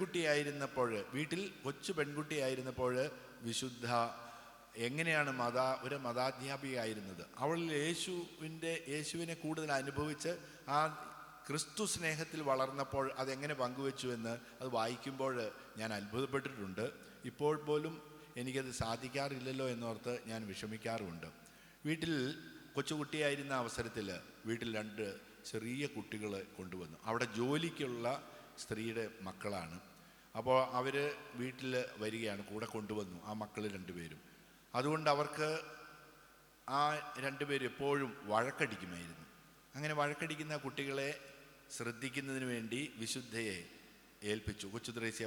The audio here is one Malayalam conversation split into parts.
കുട്ടിയായിരുന്നപ്പോൾ വീട്ടിൽ കൊച്ചു പെൺകുട്ടിയായിരുന്നപ്പോൾ വിശുദ്ധ എങ്ങനെയാണ് മത ഒരു മതാധ്യാപികയായിരുന്നത്? അവളിൽ യേശുവിന്റെ യേശുവിനെ കൂടുതൽ അനുഭവിച്ച് ആ ക്രിസ്തു സ്നേഹത്തിൽ വളർന്നപ്പോൾ അതെങ്ങനെ പങ്കുവെച്ചു എന്ന് അത് വായിക്കുമ്പോൾ ഞാൻ അത്ഭുതപ്പെട്ടിട്ടുണ്ട്. ഇപ്പോൾ പോലും എനിക്കത് സാധിക്കാറില്ലല്ലോ എന്നോർത്ത് ഞാൻ വിഷമിക്കാറുമുണ്ട്. വീട്ടിൽ കൊച്ചുകുട്ടിയായിരുന്ന അവസരത്തിൽ വീട്ടിൽ രണ്ട് ചെറിയ കുട്ടികൾ കൊണ്ടുവന്നു. അവിടെ ജോലിക്കുള്ള സ്ത്രീയുടെ മക്കളാണ്. അപ്പോൾ അവർ വീട്ടിൽ വരികയാണ് കൂടെ കൊണ്ടുവന്നു ആ മക്കൾ രണ്ടുപേരും. അതുകൊണ്ട് അവർക്ക് ആ രണ്ടുപേരും എപ്പോഴും വഴക്കടിക്കുമായിരുന്നു. അങ്ങനെ വഴക്കടിക്കുന്ന കുട്ടികളെ ശ്രദ്ധിക്കുന്നതിന് വേണ്ടി വിശുദ്ധയെ ഏൽപ്പിച്ചു. കൊച്ചു ത്രേസ്യ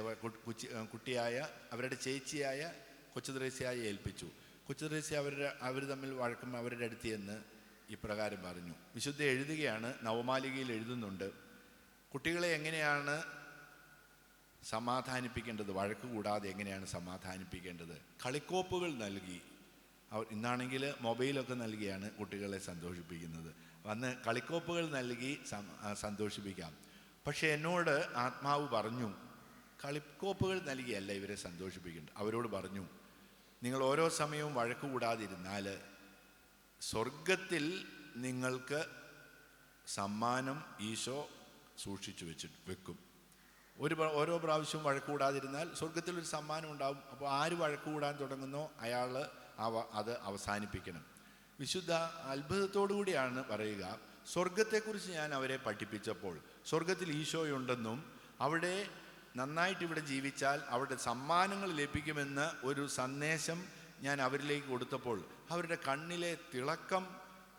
കുട്ടിയായ അവരുടെ ചേച്ചിയായ കൊച്ചു ഏൽപ്പിച്ചു. കൊച്ചു അവരുടെ അവർ തമ്മിൽ വഴക്കം അവരുടെ അടുത്ത് എന്ന് ഇപ്രകാരം പറഞ്ഞു. വിശുദ്ധ എഴുതുകയാണ് നവമാലികയിൽ എഴുതുന്നുണ്ട്. കുട്ടികളെ എങ്ങനെയാണ് സമാധാനിപ്പിക്കേണ്ടത് വഴക്ക് കൂടാതെ എങ്ങനെയാണ് സമാധാനിപ്പിക്കേണ്ടത്? കളിക്കോപ്പുകൾ നൽകി. അവർ ഇന്നാണെങ്കിൽ മൊബൈലൊക്കെ നൽകിയാണ് കുട്ടികളെ സന്തോഷിപ്പിക്കുന്നത്. വന്ന് കളിക്കോപ്പുകൾ നൽകി സന്തോഷിപ്പിക്കാം. പക്ഷേ എന്നോട് ആത്മാവ് പറഞ്ഞു കളിക്കോപ്പുകൾ നൽകിയല്ല ഇവരെ സന്തോഷിപ്പിക്കേണ്ടത്. അവരോട് പറഞ്ഞു നിങ്ങൾ ഓരോ സമയവും വഴക്ക് കൂടാതിരുന്നാൽ സ്വർഗത്തിൽ നിങ്ങൾക്ക് സമ്മാനം ഈശോ സൂക്ഷിച്ചു വെച്ചിട്ട് വെക്കും. ഒരു ഓരോ പ്രാവശ്യവും വഴക്കൂടാതിരുന്നാൽ സ്വർഗത്തിൽ ഒരു സമ്മാനം ഉണ്ടാവും. അപ്പോൾ ആര് വഴക്കുകൂടാൻ തുടങ്ങുന്നോ അയാൾ അവ അത് അവസാനിപ്പിക്കണം. വിശുദ്ധ അത്ഭുതത്തോടു കൂടിയാണ് പറയുക സ്വർഗത്തെക്കുറിച്ച് ഞാൻ അവരെ പഠിപ്പിച്ചപ്പോൾ സ്വർഗത്തിൽ ഈശോയുണ്ടെന്നും അവിടെ നന്നായിട്ട് ഇവിടെ ജീവിച്ചാൽ അവരുടെ സമ്മാനങ്ങൾ ലഭിക്കുമെന്ന് ഒരു സന്ദേശം ഞാൻ അവരിലേക്ക് കൊടുത്തപ്പോൾ അവരുടെ കണ്ണിലെ തിളക്കം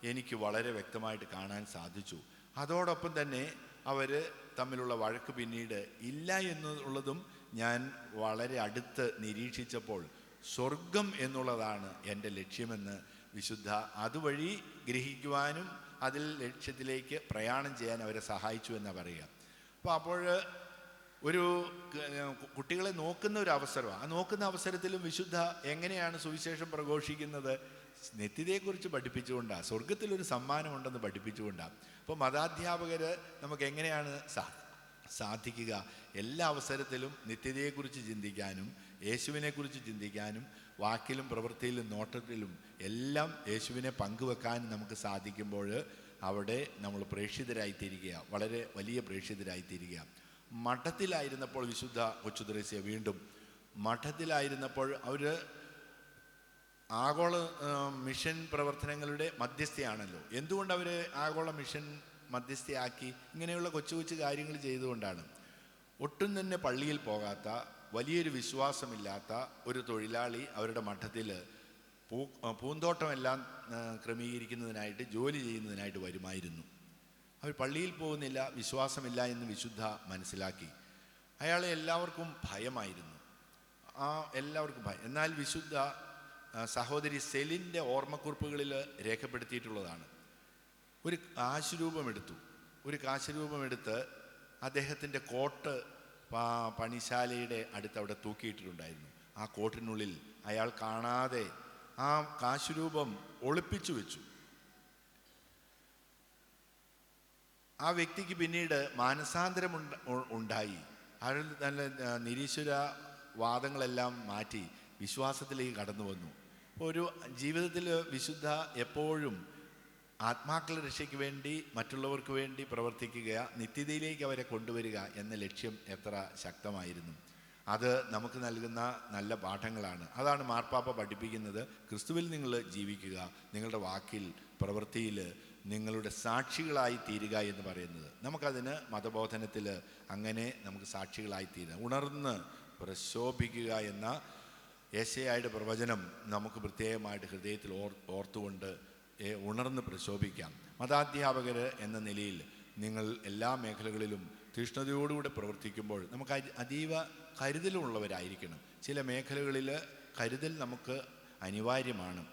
എനിക്ക് വളരെ വ്യക്തമായിട്ട് കാണാൻ സാധിച്ചു. അതോടൊപ്പം തന്നെ അവർ തമ്മിലുള്ള വഴക്ക് പിന്നീട് ഇല്ല എന്നുള്ളതും ഞാൻ വളരെ അടുത്ത് നിരീക്ഷിച്ചപ്പോൾ സ്വർഗം എന്നുള്ളതാണ് എന്റെ ലക്ഷ്യമെന്ന് വിശുദ്ധ അതുവഴി ഗ്രഹിക്കുവാനും അതിൽ ലക്ഷ്യത്തിലേക്ക് പ്രയാണം ചെയ്യാൻ അവരെ സഹായിച്ചു എന്നാണ് പറയുക. അപ്പോൾ അപ്പോൾ ഒരു കുട്ടികളെ നോക്കുന്ന ഒരു അവസരമാണ് ആ നോക്കുന്ന അവസരത്തിലും വിശുദ്ധ എങ്ങനെയാണ് സുവിശേഷം പ്രഘോഷിക്കുന്നത്? നിത്യതയെക്കുറിച്ച് പഠിപ്പിച്ചുകൊണ്ടാണ് സ്വർഗത്തിലൊരു സമ്മാനമുണ്ടെന്ന് പഠിപ്പിച്ചുകൊണ്ടാണ് അപ്പോൾ മതാധ്യാപകർ നമുക്ക് എങ്ങനെയാണ് സാ സാധിക്കുക? എല്ലാ അവസരത്തിലും നിത്യതയെക്കുറിച്ച് ചിന്തിക്കാനും യേശുവിനെക്കുറിച്ച് ചിന്തിക്കാനും വാക്കിലും പ്രവൃത്തിയിലും നോട്ടത്തിലും എല്ലാം യേശുവിനെ പങ്കുവെക്കാനും നമുക്ക് സാധിക്കുമ്പോൾ അവിടെ നമ്മൾ പ്രേക്ഷിതരായിത്തീരുക വളരെ വലിയ പ്രേക്ഷിതരായിത്തീരുക മഠത്തിലായിരുന്നപ്പോൾ വിശുദ്ധ കൊച്ചുദ്രേസ്യ വീണ്ടും മഠത്തിലായിരുന്നപ്പോൾ അവർ ആഗോള മിഷൻ പ്രവർത്തനങ്ങളുടെ മധ്യസ്ഥയാണല്ലോ. എന്തുകൊണ്ട് അവർ ആഗോള മിഷൻ മധ്യസ്ഥയാക്കി? ഇങ്ങനെയുള്ള കൊച്ചു കൊച്ചു കാര്യങ്ങൾ ചെയ്തുകൊണ്ടാണ്. ഒട്ടും തന്നെ പള്ളിയിൽ പോകാത്ത വലിയൊരു വിശ്വാസമില്ലാത്ത ഒരു തൊഴിലാളി അവരുടെ മഠത്തിൽ പൂ പൂന്തോട്ടമെല്ലാം ക്രമീകരിക്കുന്നതിനായിട്ട് ജോലി ചെയ്യുന്നതിനായിട്ട് വരുമായിരുന്നു. അവർ പള്ളിയിൽ പോകുന്നില്ല വിശ്വാസമില്ല എന്ന് വിശുദ്ധ മനസ്സിലാക്കി. അയാളെ എല്ലാവർക്കും ഭയമായിരുന്നു. ആ എല്ലാവർക്കും ഭയം. എന്നാൽ വിശുദ്ധ സഹോദരി സെലിന്റെ ഓർമ്മക്കുറിപ്പുകളിൽ രേഖപ്പെടുത്തിയിട്ടുള്ളതാണ്. ഒരു കാശുരൂപമെടുത്തു. ഒരു കാശുരൂപമെടുത്ത് അദ്ദേഹത്തിന്റെ കോട്ട് പണിശാലയുടെ അടുത്ത് അവിടെ തൂക്കിയിട്ടിട്ടുണ്ടായിരുന്നു. ആ കോട്ടിനുള്ളിൽ അയാൾ കാണാതെ ആ കാശുരൂപം ഒളിപ്പിച്ചു വെച്ചു. ആ വ്യക്തിക്ക് പിന്നീട് മാനസാന്തരം ഉണ്ട- ഉണ്ടായി. അയാൾ നല്ല നിരീശ്വര വാദങ്ങളെല്ലാം മാറ്റി വിശ്വാസത്തിലേക്ക് കടന്നു വന്നു. ഒരു ജീവിതത്തിൽ വിശുദ്ധ എപ്പോഴും ആത്മാക്കളുടെ രക്ഷയ്ക്ക് വേണ്ടി മറ്റുള്ളവർക്ക് വേണ്ടി പ്രവർത്തിക്കുക നിത്യതയിലേക്ക് അവരെ കൊണ്ടുവരിക എന്ന ലക്ഷ്യം എത്ര ശക്തമായിരുന്നു. അത് നമുക്ക് നൽകുന്ന നല്ല പാഠങ്ങളാണ്. അതാണ് മാർപ്പാപ്പ പഠിപ്പിക്കുന്നത്. ക്രിസ്തുവിൽ നിങ്ങൾ ജീവിക്കുക നിങ്ങളുടെ വാക്കിൽ പ്രവൃത്തിയിൽ നിങ്ങളുടെ സാക്ഷികളായി തീരുക എന്ന് പറയുന്നത്. നമുക്കതിന് മതബോധനത്തിൽ അങ്ങനെ നമുക്ക് സാക്ഷികളായി തീരുക. ഉണർന്ന് പ്രശോഭിക്കുക എന്ന യേശയായുടെ പ്രവചനം നമുക്ക് പ്രത്യേകമായിട്ട് ഹൃദയത്തിൽ ഓർ ഓർത്തുകൊണ്ട് ഉണർന്ന് പ്രശോഭിക്കാം. മതാധ്യാപകർ എന്ന നിലയിൽ നിങ്ങൾ എല്ലാ മേഖലകളിലും തീഷ്ണതയോടുകൂടെ പ്രവർത്തിക്കുമ്പോൾ നമുക്ക് അതി- അതീവ കരുതലുള്ളവരായിരിക്കണം. ചില മേഖലകളിൽ കരുതൽ നമുക്ക് അനിവാര്യമാണ്.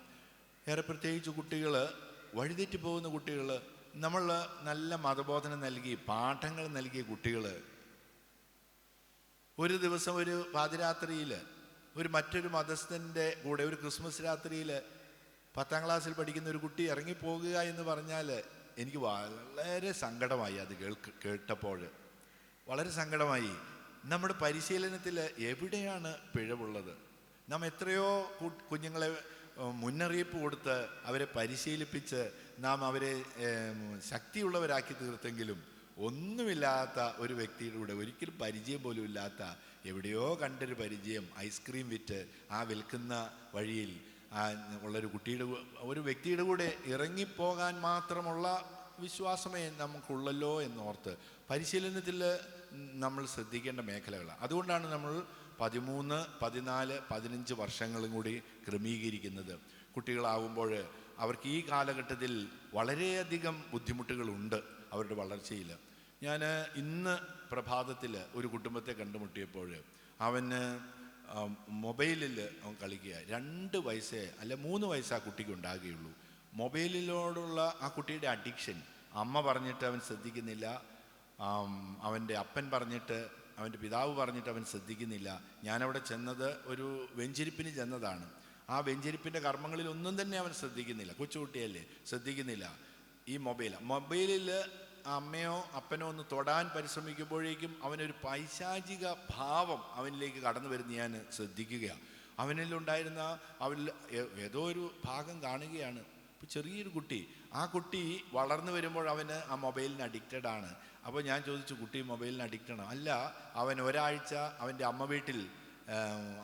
ഏറെ പ്രത്യേകിച്ച് കുട്ടികൾ വഴിതെറ്റി പോകുന്ന കുട്ടികൾ നമ്മൾ നല്ല മതബോധനം നൽകി പാഠങ്ങൾ നൽകിയ കുട്ടികൾ. ഒരു ദിവസം ഒരു പാതിരാത്രിയിൽ ഒരു മറ്റൊരു മതസ്ഥന്റെ കൂടെ ഒരു ക്രിസ്മസ് രാത്രിയിൽ പത്താം ക്ലാസ്സിൽ പഠിക്കുന്ന ഒരു കുട്ടി ഇറങ്ങിപ്പോകുക എന്ന് പറഞ്ഞാൽ എനിക്ക് വളരെ സങ്കടമായി അത് കേൾക്ക് കേട്ടപ്പോൾ. വളരെ സങ്കടമായി. നമ്മുടെ പരിശീലനത്തിൽ എവിടെയാണ് പിഴവുള്ളത്? നാം എത്രയോ കുഞ്ഞുങ്ങളെ മുന്നറിയിപ്പ് കൊടുത്ത് അവരെ പരിശീലിപ്പിച്ച് നാം അവരെ ശക്തിയുള്ളവരാക്കി തീർത്തെങ്കിലും ഒന്നുമില്ലാത്ത ഒരു വ്യക്തിയുടെ കൂടെ ഒരിക്കലും പരിചയം പോലും ഇല്ലാത്ത എവിടെയോ കണ്ടൊരു പരിചയം ഐസ്ക്രീം വിറ്റ് ആ വിൽക്കുന്ന വഴിയിൽ ഉള്ളൊരു കുട്ടിയുടെ ഒരു വ്യക്തിയുടെ കൂടെ ഇറങ്ങിപ്പോകാൻ മാത്രമുള്ള വിശ്വാസമേ നമുക്കുള്ളല്ലോ എന്നോർത്ത് പരിശീലനത്തിൽ നമ്മൾ ശ്രദ്ധിക്കേണ്ട മേഖലകളാണ്. അതുകൊണ്ടാണ് നമ്മൾ പതിമൂന്ന് പതിനാല് പതിനഞ്ച് വർഷങ്ങളും കൂടി ക്രമീകരിക്കുന്നത്. കുട്ടികളാവുമ്പോൾ അവർക്ക് ഈ കാലഘട്ടത്തിൽ വളരെയധികം ബുദ്ധിമുട്ടുകളുണ്ട് അവരുടെ വളർച്ചയിൽ. ഞാൻ ഇന്ന് പ്രഭാതത്തിൽ ഒരു കുടുംബത്തെ കണ്ടുമുട്ടിയപ്പോൾ അവന് മൊബൈലിൽ അവൻ കളിക്കുക. രണ്ട് വയസ്സേ അല്ല മൂന്ന് വയസ്സ് ആ കുട്ടിക്ക് ഉണ്ടാകുകയുള്ളൂ. മൊബൈലിനോടുള്ള ആ കുട്ടിയുടെ അഡിക്ഷൻ. അമ്മ പറഞ്ഞിട്ട് അവൻ ശ്രദ്ധിക്കുന്നില്ല. അവന്റെ അപ്പൻ പറഞ്ഞിട്ട് അവന്റെ പിതാവ് പറഞ്ഞിട്ട് അവൻ ശ്രദ്ധിക്കുന്നില്ല. ഞാനവിടെ ചെന്നത് ഒരു വെഞ്ചിരിപ്പിന് ചെന്നതാണ്. ആ വെഞ്ചിരിപ്പിന്റെ കർമ്മങ്ങളിൽ ഒന്നും തന്നെ അവൻ ശ്രദ്ധിക്കുന്നില്ല. കൊച്ചുകുട്ടിയല്ലേ? ശ്രദ്ധിക്കുന്നില്ല. ഈ മൊബൈൽ മൊബൈലിൽ അമ്മയോ അപ്പനോ ഒന്ന് തൊടാൻ പരിശ്രമിക്കുമ്പോഴേക്കും അവനൊരു പൈശാചിക ഭാവം അവനിലേക്ക് കടന്നു വരുന്ന ഞാൻ ശ്രദ്ധിക്കുകയാണ് അവനിലുണ്ടായിരുന്ന ഏ- ഏതോ ഒരു ഭാഗം കാണുകയാണ്. ഇപ്പോൾ ചെറിയൊരു കുട്ടി ആ കുട്ടി വളർന്നു വരുമ്പോൾ അവന് ആ മൊബൈലിന് അഡിക്റ്റഡ് ആണ്. അപ്പോൾ ഞാൻ ചോദിച്ചു കുട്ടി മൊബൈലിന് അഡിക്റ്റ് അല്ല അവൻ ഒരാഴ്ച അവന്റെ അമ്മ വീട്ടിൽ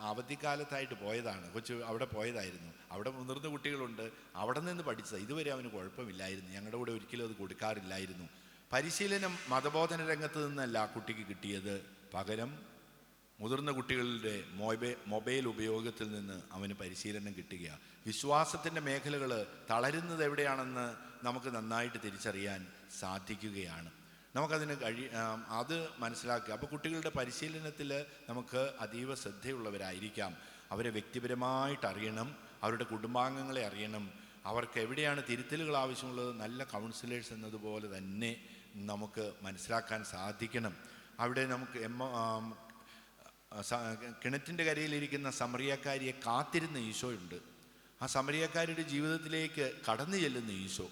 അവധിക്കാലത്തായിട്ട് പോയതാണ്. കൊച്ചു അവിടെ പോയതായിരുന്നു. അവിടെ മുതിർന്ന കുട്ടികളുണ്ട്. അവിടെ നിന്ന് പഠിച്ചത്. ഇതുവരെ അവന് കുഴപ്പമില്ലായിരുന്നു. ഞങ്ങളുടെ കൂടെ ഒരിക്കലും അത് കൊടുക്കാറില്ലായിരുന്നു. പരിശീലനം മതബോധന രംഗത്ത് നിന്നല്ല കുട്ടിക്ക് കിട്ടിയത്. പകരം മുതിർന്ന കുട്ടികളുടെ മൊബൈ മൊബൈൽ ഉപയോഗത്തിൽ നിന്ന് അവന് പരിശീലനം കിട്ടുകയാണ് വിശ്വാസത്തിന്റെ മേഖലകൾ തളരുന്നത് എവിടെയാണെന്ന് നമുക്ക് നന്നായിട്ട് തിരിച്ചറിയാൻ സാധിക്കുകയാണ്. നമുക്കതിന് കഴി അത് മനസ്സിലാക്കുക. അപ്പോൾ കുട്ടികളുടെ പരിശീലനത്തിൽ നമുക്ക് അതീവ ശ്രദ്ധയുള്ളവരായിരിക്കാം. അവരെ വ്യക്തിപരമായിട്ട് അറിയണം അവരുടെ കുടുംബാംഗങ്ങളെ അറിയണം. അവർക്ക് എവിടെയാണ് തിരുത്തലുകൾ ആവശ്യമുള്ളത് നല്ല കൗൺസിലേഴ്സ് എന്നതുപോലെ തന്നെ നമുക്ക് മനസ്സിലാക്കാൻ സാധിക്കണം. അവിടെ നമുക്ക് എം കിണറ്റിന്റെ കരയിലിരിക്കുന്ന സമറിയക്കാരിയെ കാത്തിരുന്ന ഈശോയുണ്ട് ആ സമറിയക്കാരിയുടെ ജീവിതത്തിലേക്ക് കടന്നു ചെല്ലുന്ന ഈശോ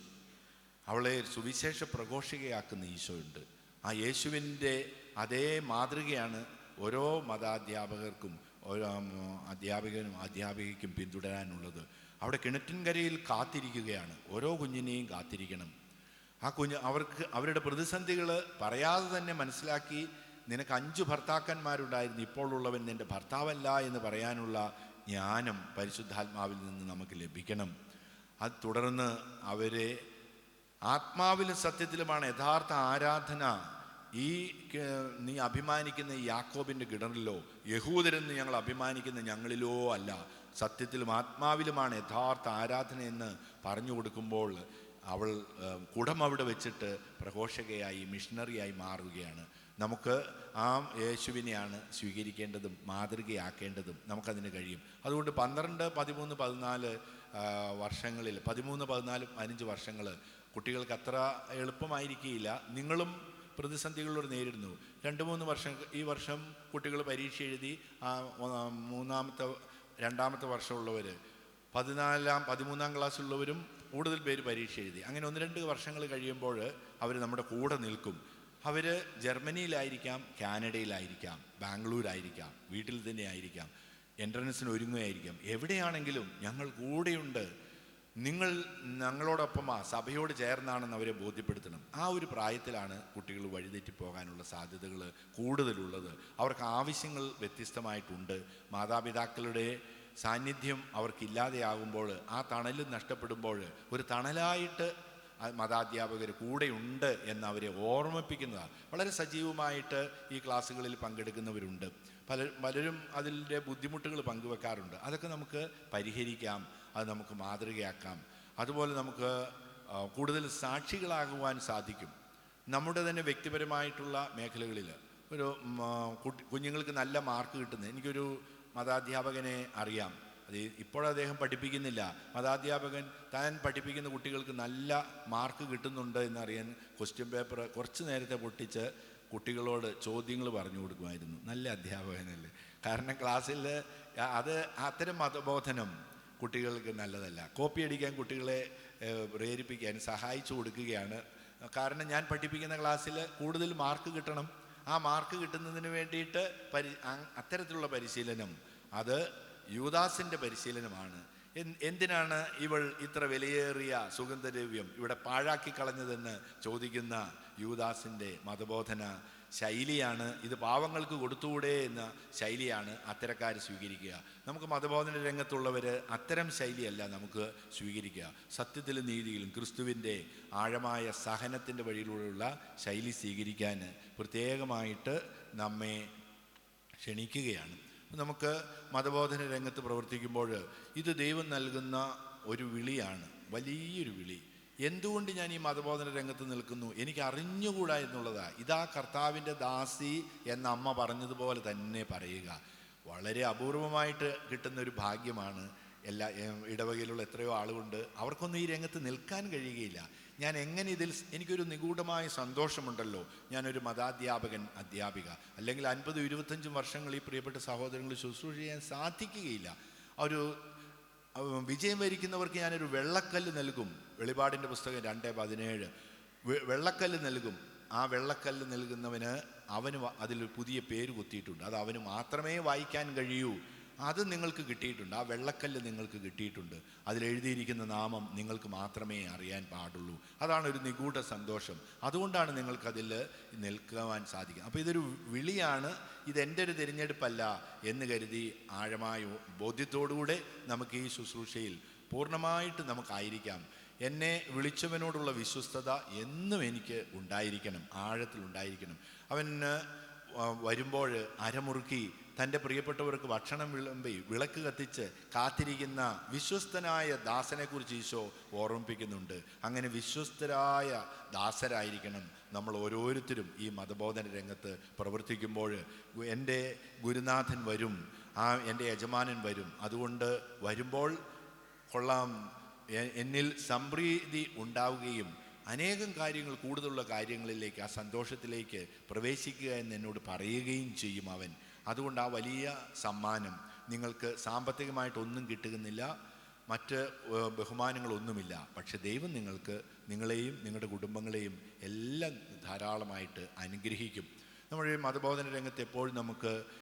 അവളെ സുവിശേഷ പ്രഘോഷികയാക്കുന്ന ഈശോയുണ്ട് ആ യേശുവിന്റെ അതേ മാതൃകയാണ് ഓരോ മതാധ്യാപകർക്കും ഓരോ അധ്യാപകനും അധ്യാപികയ്ക്കും പിന്തുടരാനുള്ളത്. അവിടെ കിണറ്റിൻകരയിൽ കാത്തിരിക്കുകയാണ്. ഓരോ കുഞ്ഞിനെയും കാത്തിരിക്കണം. ആ കുഞ്ഞ് അവർക്ക് അവരുടെ പ്രതിസന്ധികൾ പറയാതെ തന്നെ മനസ്സിലാക്കി നിനക്ക് അഞ്ച് ഭർത്താക്കന്മാരുണ്ടായിരുന്നു ഇപ്പോൾ ഉള്ളവൻ നിന്റെ ഭർത്താവല്ല എന്ന് പറയാനുള്ള ജ്ഞാനം പരിശുദ്ധാത്മാവിൽ നിന്ന് നമുക്ക് ലഭിക്കണം. അത് തുടർന്ന് അവരെ ആത്മാവിലും സത്യത്തിലുമാണ് യഥാർത്ഥ ആരാധന. ഈ നീ അഭിമാനിക്കുന്ന ഈ യാക്കോബിന്റെ കിണറിലോ യഹൂദരെന്ന് ഞങ്ങൾ അഭിമാനിക്കുന്ന ഞങ്ങളിലോ അല്ല. സത്യത്തിലും ആത്മാവിലുമാണ് യഥാർത്ഥ ആരാധന എന്ന് പറഞ്ഞു കൊടുക്കുമ്പോൾ അവൾ കുടം അവിടെ വെച്ചിട്ട് പ്രഘോഷകയായി മിഷണറിയായി മാറുകയാണ്. നമുക്ക് ആ യേശുവിനെയാണ് സ്വീകരിക്കേണ്ടതും മാതൃകയാക്കേണ്ടതും നമുക്കതിന് കഴിയും. അതുകൊണ്ട് പന്ത്രണ്ട് പതിമൂന്ന് പതിനാല് വർഷങ്ങളിൽ പതിമൂന്ന് പതിനാല് പതിനഞ്ച് വർഷങ്ങൾ കുട്ടികൾക്ക് അത്ര എളുപ്പമായിരിക്കുകയില്ല നിങ്ങളും പ്രതിസന്ധികളോട് നേരിടുന്നു. രണ്ട് മൂന്ന് വർഷം ഈ വർഷം കുട്ടികൾ പരീക്ഷ എഴുതി മൂന്നാമത്തെ രണ്ടാമത്തെ വർഷമുള്ളവർ പതിനാലാം പതിമൂന്നാം ക്ലാസ്സുള്ളവരും കൂടുതൽ പേര് പരീക്ഷ എഴുതി. അങ്ങനെ ഒന്ന് രണ്ട് വർഷങ്ങൾ കഴിയുമ്പോൾ അവർ നമ്മുടെ കൂടെ നിൽക്കും. അവർ ജർമ്മനിയിലായിരിക്കാം കാനഡയിലായിരിക്കാം ബാംഗ്ലൂരായിരിക്കാം വീട്ടിൽ തന്നെ ആയിരിക്കാം എൻട്രൻസിന് ഒരുങ്ങുകയായിരിക്കാം. എവിടെയാണെങ്കിലും ഞങ്ങൾ കൂടെയുണ്ട്. നിങ്ങൾ ഞങ്ങളോടൊപ്പം ആ സഭയോട് ചേർന്നാണെന്ന് അവരെ ബോധ്യപ്പെടുത്തണം. ആ ഒരു പ്രായത്തിലാണ് കുട്ടികൾ വഴിതെറ്റി പോകാനുള്ള സാധ്യതകൾ കൂടുതലുള്ളത്. അവർക്ക് ആവശ്യങ്ങൾ വ്യത്യസ്തമായിട്ടുണ്ട്. മാതാപിതാക്കളുടെ സാന്നിധ്യം അവർക്കില്ലാതെയാകുമ്പോൾ ആ തണലും നഷ്ടപ്പെടുമ്പോൾ ഒരു തണലായിട്ട് മതാധ്യാപകർ കൂടെയുണ്ട് എന്ന് അവരെ ഓർമ്മിപ്പിക്കുന്നതാണ്. വളരെ സജീവമായിട്ട് ഈ ക്ലാസ്സുകളിൽ പങ്കെടുക്കുന്നവരുണ്ട്. പല പലരും അതിന്റെ ബുദ്ധിമുട്ടുകൾ പങ്കുവെക്കാറുണ്ട്. അതൊക്കെ നമുക്ക് പരിഹരിക്കാം അത് നമുക്ക് മാതൃകയാക്കാം. അതുപോലെ നമുക്ക് കൂടുതൽ സാക്ഷികളാകുവാൻ സാധിക്കും. നമ്മുടെ തന്നെ വ്യക്തിപരമായിട്ടുള്ള മേഖലകളിൽ ഒരു കുഞ്ഞുങ്ങൾക്ക് നല്ല മാർക്ക് കിട്ടുന്നത്. എനിക്കൊരു മതാധ്യാപകനെ അറിയാം. അത് ഇപ്പോൾ അദ്ദേഹം പഠിപ്പിക്കുന്നില്ല. മതാധ്യാപകൻ താൻ പഠിപ്പിക്കുന്ന കുട്ടികൾക്ക് നല്ല മാർക്ക് കിട്ടുന്നുണ്ട് എന്നറിയാൻ ക്വസ്റ്റ്യൻ പേപ്പർ കുറച്ച് നേരത്തെ പൊട്ടിച്ച് കുട്ടികളോട് ചോദ്യങ്ങൾ പറഞ്ഞു കൊടുക്കുമായിരുന്നു. നല്ല അധ്യാപകനല്ലേ. കാരണം ക്ലാസ്സിൽ അത് അത്തരം മതബോധനം കുട്ടികൾക്ക് നല്ലതല്ല. കോപ്പി അടിക്കാൻ കുട്ടികളെ പ്രേരിപ്പിക്കാൻ സഹായിച്ചു കൊടുക്കുകയാണ്. കാരണം ഞാൻ പഠിപ്പിക്കുന്ന ക്ലാസ്സിൽ കൂടുതൽ മാർക്ക് കിട്ടണം. ആ മാർക്ക് കിട്ടുന്നതിന് വേണ്ടിയിട്ട് പരി അത്തരത്തിലുള്ള പരിശീലനം അത് യൂദാസിന്റെ പരിശീലനമാണ്. എന്തിനാണ് ഇവൾ ഇത്ര വിലയേറിയ സുഗന്ധദ്രവ്യം ഇവിടെ പാഴാക്കി കളഞ്ഞതെന്ന് ചോദിക്കുന്ന യൂദാസിന്റെ മതബോധന ശൈലിയാണ്. ഇത് പാവങ്ങൾക്ക് കൊടുത്തുകൂടെ എന്ന ശൈലിയാണ് അത്തരക്കാർ സ്വീകരിക്കുക. നമുക്ക് മതബോധന രംഗത്തുള്ളവർ അത്തരം ശൈലിയല്ല നമുക്ക് സ്വീകരിക്കുക. സത്യത്തിലും നീതിയിലും ക്രിസ്തുവിന്റെ ആഴമായ സഹനത്തിന്റെ വഴിയിലൂടെയുള്ള ശൈലി സ്വീകരിക്കാൻ പ്രത്യേകമായിട്ട് നമ്മെ ക്ഷണിക്കുകയാണ്. നമുക്ക് മതബോധന രംഗത്ത് പ്രവർത്തിക്കുമ്പോൾ ഇത് ദൈവം നൽകുന്ന ഒരു വിളിയാണ്. വലിയൊരു വിളി. എന്തുകൊണ്ട് ഞാൻ ഈ മതബോധന രംഗത്ത് നിൽക്കുന്നു? എനിക്ക് അറിഞ്ഞുകൂടാ എന്നുള്ളതാ. ഇതാ കർത്താവിന്റെ ദാസി എന്ന അമ്മ പറഞ്ഞതുപോലെ തന്നെ പറയുക. വളരെ അപൂർവമായിട്ട് കിട്ടുന്ന ഒരു ഭാഗ്യമാണ്. എല്ലാ ഇടവകയിലുള്ള എത്രയോ ആളുകൊണ്ട് അവർക്കൊന്നും ഈ രംഗത്ത് നിൽക്കാൻ കഴിയുകയില്ല. ഞാൻ എങ്ങനെ ഇതിൽ എനിക്കൊരു നിഗൂഢമായ സന്തോഷമുണ്ടല്ലോ. ഞാനൊരു മതാധ്യാപകൻ അധ്യാപിക. അല്ലെങ്കിൽ അൻപതും ഇരുപത്തഞ്ചും വർഷങ്ങൾ ഈ പ്രിയപ്പെട്ട സഹോദരങ്ങൾ ശുശ്രൂഷ ചെയ്യാൻ സാധിക്കുകയില്ല. ഒരു വിജയം വരിക്കുന്നവർക്ക് ഞാനൊരു വെള്ളക്കല്ല് നൽകും. വെളിപാടിന്റെ പുസ്തകം രണ്ട് പതിനേഴ്. വെള്ളക്കല്ല് നൽകും. ആ വെള്ളക്കല്ല് നൽകുന്നവന് അവന് അതിൽ പുതിയ പേര് കുത്തിയിട്ടുണ്ട്. അത് അവന് മാത്രമേ വായിക്കാൻ കഴിയൂ. അത് നിങ്ങൾക്ക് കിട്ടിയിട്ടുണ്ട്. ആ വെള്ളക്കല്ല് നിങ്ങൾക്ക് കിട്ടിയിട്ടുണ്ട്. അതിലെഴുതിയിരിക്കുന്ന നാമം നിങ്ങൾക്ക് മാത്രമേ അറിയാൻ പാടുള്ളൂ. അതാണ് ഒരു നിഗൂഢ സന്തോഷം. അതുകൊണ്ടാണ് നിങ്ങൾക്കതിൽ നിൽക്കുവാൻ സാധിക്കുക. അപ്പോൾ ഇതൊരു വിളിയാണ്. ഇതെന്റെ ഒരു തിരഞ്ഞെടുപ്പല്ല എന്ന് കരുതി ആഴമായ ബോധ്യത്തോടുകൂടെ നമുക്ക് ഈ ശുശ്രൂഷയിൽ പൂർണമായിട്ട് നമുക്കായിരിക്കാം. എന്നെ വിളിച്ചവനോടുള്ള വിശ്വസ്തത എന്നും എനിക്ക് ഉണ്ടായിരിക്കണം. ആഴത്തിൽ ഉണ്ടായിരിക്കണം. അവന് വരുമ്പോൾ അരമുറുക്കി തന്റെ പ്രിയപ്പെട്ടവർക്ക് ഭക്ഷണം വിളമ്പി വിളക്ക് കത്തിച്ച് കാത്തിരിക്കുന്ന വിശ്വസ്തനായ ദാസനെക്കുറിച്ച് ഈശോ ഓർമ്മിപ്പിക്കുന്നുണ്ട്. അങ്ങനെ വിശ്വസ്തരായ ദാസരായിരിക്കണം നമ്മൾ ഓരോരുത്തരും ഈ മതബോധന രംഗത്ത് പ്രവർത്തിക്കുമ്പോൾ. എന്റെ ഗുരുനാഥൻ വരും ആ എന്റെ യജമാനൻ വരും. അതുകൊണ്ട് വരുമ്പോൾ കൊള്ളാം. എന്നിൽ സംപ്രീതി ഉണ്ടാവുകയും അനേകം കാര്യങ്ങൾ കൂടുതലുള്ള കാര്യങ്ങളിലേക്ക് ആ സന്തോഷത്തിലേക്ക് പ്രവേശിക്കുക എന്ന് എന്നോട് പറയുകയും ചെയ്യും അവൻ. അതുകൊണ്ട് ആ വലിയ സമ്മാനം നിങ്ങൾക്ക് സാമ്പത്തികമായിട്ടൊന്നും കിട്ടുന്നില്ല. മറ്റ് ബഹുമാനങ്ങളൊന്നുമില്ല. പക്ഷെ ദൈവം നിങ്ങൾക്ക് നിങ്ങളെയും നിങ്ങളുടെ കുടുംബങ്ങളെയും എല്ലാം ധാരാളമായിട്ട് അനുഗ്രഹിക്കും. നമ്മുടെ മതബോധന രംഗത്ത് എപ്പോഴും നമുക്ക്